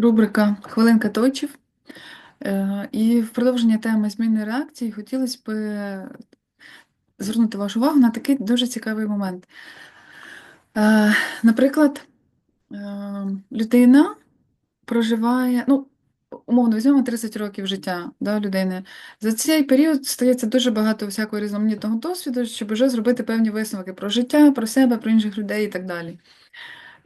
Рубрика Хвилинка точів. Е, І в продовження теми зміни реакції хотілося б звернути вашу увагу на такий дуже цікавий момент. Е, Наприклад, е, людина проживає, ну, умовно, візьмемо 30 років життя да, людини. За цей період стається дуже багато всякого різноманітного досвіду, щоб вже зробити певні висновки про життя, про себе, про інших людей і так далі.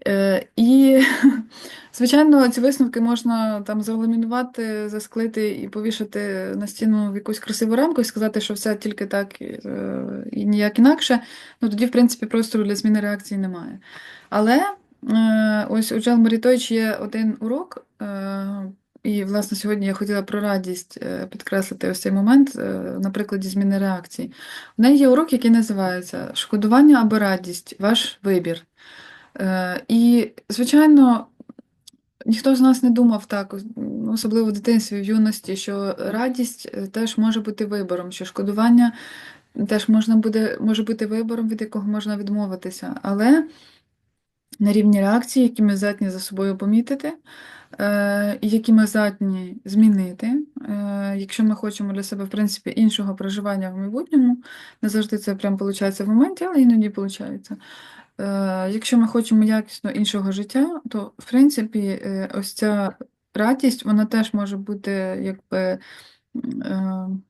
Е, І, звичайно, ці висновки можна там заламінувати, засклити і повішати на стіну в якусь красиву рамку і сказати, що все тільки так е, і ніяк інакше. Ну тоді, в принципі, простору для зміни реакції немає. Але е, ось у Джел Марітойч є один урок. І, власне, сьогодні я хотіла про радість підкреслити ось цей момент на прикладі зміни реакції. У неї є урок, який називається Шкодування або радість ваш вибір. Е, І, звичайно, ніхто з нас не думав так, особливо в дитинстві, в юності, що радість е, теж може бути вибором, що шкодування теж можна буде, може бути вибором, від якого можна відмовитися. Але на рівні реакції, які ми здатні за собою помітити, е, і які ми здатні змінити, якщо ми хочемо для себе, в принципі, іншого проживання в майбутньому, не завжди це прям виходить в моменті, але іноді виходить. Е, Якщо ми хочемо якісно іншого життя, то в принципі е, ось ця радість, вона теж може бути якби е,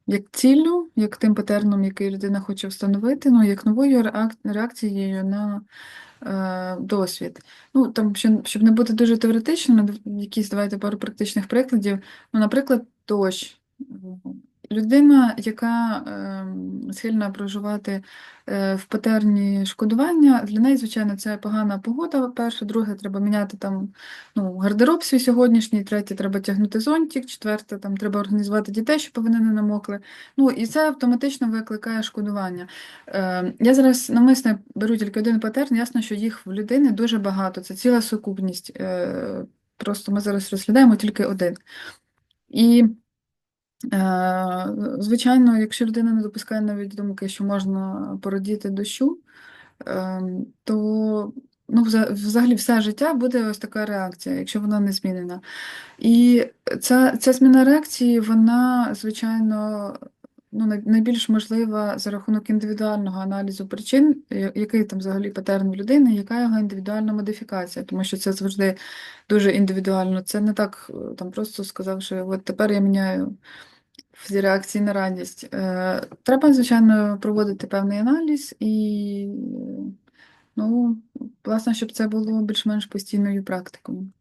як ціллю, як тим патерном, який людина хоче встановити, ну як новою реакцією на досвід. Ну там, щоб, не бути дуже теоретичним, якісь давайте пару практичних прикладів. Ну, наприклад, дощ. Людина, яка е, схильна проживати е, в патерні шкодування, для неї, звичайно, це погана погода. Перше, друге, треба міняти там ну, гардероб свій сьогоднішній, третє, треба тягнути зонтик, четверте, там треба організувати дітей, щоб вони не намокли. Ну і це автоматично викликає шкодування. Е, я зараз навмисно беру тільки один патерн, ясно, що їх в людини дуже багато, це ціла сукупність. Е, просто ми зараз розглядаємо тільки один. І Звичайно, якщо людина не допускає навіть думки, що можна породіти дощу, е, то ну, взагалі все життя буде ось така реакція, якщо вона не змінена. І ця, ця зміна реакції, вона, звичайно, ну, найбільш можлива за рахунок індивідуального аналізу причин, який там взагалі патерн в людини, яка його індивідуальна модифікація, тому що це завжди дуже індивідуально. Це не так е, там просто сказавши, от тепер я міняю в реакції на радість. Е, Треба, звичайно, проводити певний аналіз і, ну, власне, щоб це було більш-менш постійною практикою.